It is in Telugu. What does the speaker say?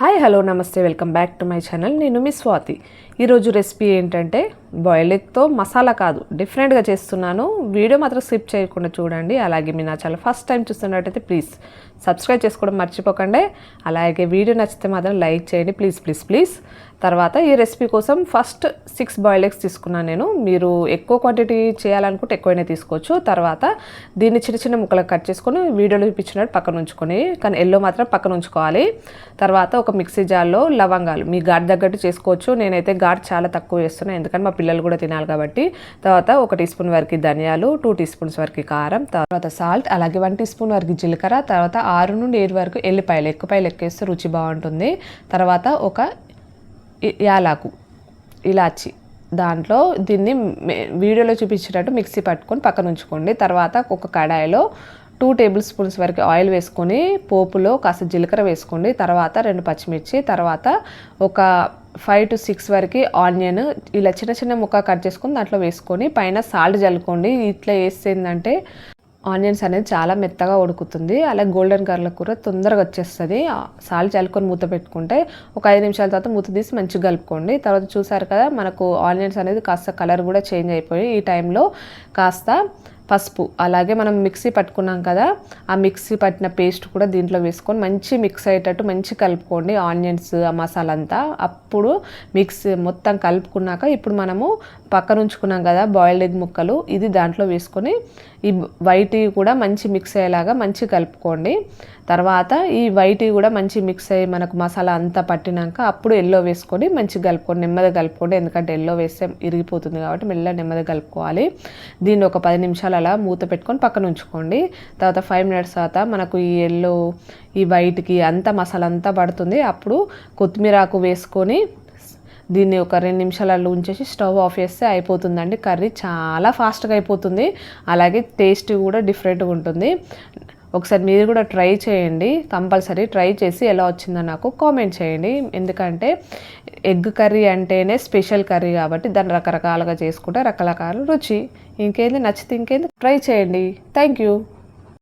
హాయ్ హలో నమస్తే welcome back to my channel. నేను మీ స్వాతి. ఈరోజు రెసిపీ ఏంటంటే బాయిల్డ్ ఎగ్తో మసాలా కాదు డిఫరెంట్గా చేస్తున్నాను. వీడియో మాత్రం స్కిప్ చేయకుండా చూడండి. అలాగే మీ నా ఛానల్ ఫస్ట్ టైం చూస్తున్నట్టయితే ప్లీజ్ సబ్స్క్రైబ్ చేసుకోవడం మర్చిపోకండి. అలాగే వీడియో నచ్చితే మాత్రం లైక్ చేయండి. ప్లీజ్ ప్లీజ్ ప్లీజ్ తర్వాత ఈ రెసిపీ కోసం ఫస్ట్ సిక్స్ బాయిల్డ్ ఎగ్స్ తీసుకున్నాను నేను. మీరు ఎక్కువ క్వాంటిటీ చేయాలనుకుంటే ఎక్కువైనా తీసుకోవచ్చు. తర్వాత దీన్ని చిన్న చిన్న ముక్కలకు కట్ చేసుకొని వీడియోలో చూపించినట్టు పక్కన ఉంచుకొని కానీ ఎల్లో మాత్రం పక్కన ఉంచుకోవాలి. తర్వాత ఒక మిక్సీ జార్లో లవంగాలు మీ ఘాట్ తగ్గట్టు చేసుకోవచ్చు. నేనైతే ఘాట్ చాలా తక్కువ వేస్తున్నాను ఎందుకంటే మా పిల్లలు కూడా తినాలి కాబట్టి తర్వాత ఒక టీ స్పూన్ వరకు ధనియాలు టూ టీ స్పూన్స్ వరకు కారం తర్వాత సాల్ట్ అలాగే వన్ టీ స్పూన్ వరకు జీలకర్ర తర్వాత ఆరు నుండి ఏడు వరకు ఎల్లిపాయలు ఎక్కువపాయలు ఎక్కేస్తే రుచి బాగుంటుంది. తర్వాత ఒక యాలాకు ఇలాచి దాంట్లో దీన్ని వీడియోలో చూపించేటట్టు మిక్సీ పట్టుకొని పక్కన ఉంచుకోండి. తర్వాత ఒక కడాయిలో టూ టేబుల్ స్పూన్స్ వరకు ఆయిల్ వేసుకొని పోపులో కాస్త జీలకర్ర వేసుకోండి. తర్వాత రెండు పచ్చిమిర్చి తర్వాత ఒక ఫైవ్ టు సిక్స్ వరకు ఆనియన్ ఇలా చిన్న చిన్న ముక్క కట్ చేసుకొని దాంట్లో వేసుకొని పైన సాల్ట్ చల్లుకోండి. ఇట్లా వేస్తే ఏంటంటే ఆనియన్స్ అనేది చాలా మెత్తగా ఉడుకుతుంది. అలాగే గోల్డెన్ కలర్ కూర తొందరగా వచ్చేస్తుంది. సాల్ట్ చల్లుకొని మూత పెట్టుకుంటే ఒక ఐదు నిమిషాల తర్వాత మూత తీసి మంచిగా కలుపుకోండి. తర్వాత చూసారు కదా మనకు ఆనియన్స్ అనేది కాస్త కలర్ కూడా చేంజ్ అయిపోయి ఈ టైంలో కాస్త పసుపు. అలాగే మనం మిక్సీ పట్టుకున్నాం కదా ఆ మిక్సీ పట్టిన పేస్ట్ కూడా దీంట్లో వేసుకొని మంచి మిక్స్ అయ్యేటట్టు మంచి కలుపుకోండి. ఆనియన్స్ ఆ మసాలా అంతా అప్పుడు మిక్స్ మొత్తం కలుపుకున్నాక ఇప్పుడు మనము పక్కన ఉంచుకున్నాం కదా బాయిల్డ్ ఎగ్ ముక్కలు ఇది దాంట్లో వేసుకొని ఈ వైట్ కూడా మంచి మిక్స్ అయ్యేలాగా మంచి కలుపుకోండి. తర్వాత ఈ వైట్ కూడా మంచి మిక్స్ అయ్యి మనకు మసాలా అంతా పట్టినాక అప్పుడు ఎల్లో వేసుకొని మంచి కలుపుకోండి. నెమ్మదిగా కలుపుకోండి. ఎందుకంటే ఎల్లో వేస్తే ఇరిగిపోతుంది కాబట్టి మెల్ల నెమ్మదిగా కలుపుకోవాలి. దీన్ని ఒక పది నిమిషాలు నిమిషాలు అలా మూత పెట్టుకొని పక్కన ఉంచుకోండి. తర్వాత ఫైవ్ మినిట్స్ తర్వాత మనకు ఈ ఎల్లో ఈ వైట్కి అంతా మసాలా అంతా పడుతుంది. అప్పుడు కొత్తిమీర ఆకు వేసుకొని దీన్ని ఒక రెండు నిమిషాలలో ఉంచేసి స్టవ్ ఆఫ్ చేస్తే అయిపోతుందండి. కర్రీ చాలా ఫాస్ట్గా అయిపోతుంది. అలాగే టేస్ట్ కూడా డిఫరెంట్గా ఉంటుంది. ఒకసారి మీరు కూడా ట్రై చేయండి. కంపల్సరీ ట్రై చేసి ఎలా వచ్చిందో నాకు కామెంట్ చేయండి. ఎందుకంటే ఎగ్ కర్రీ అంటేనే స్పెషల్ కర్రీ కాబట్టి దాన్ని రకరకాలుగా చేసుకుంటే రకరకాల రుచి. ఇంకేంది నచ్చితే ఇంకేంది ట్రై చేయండి. Thank you.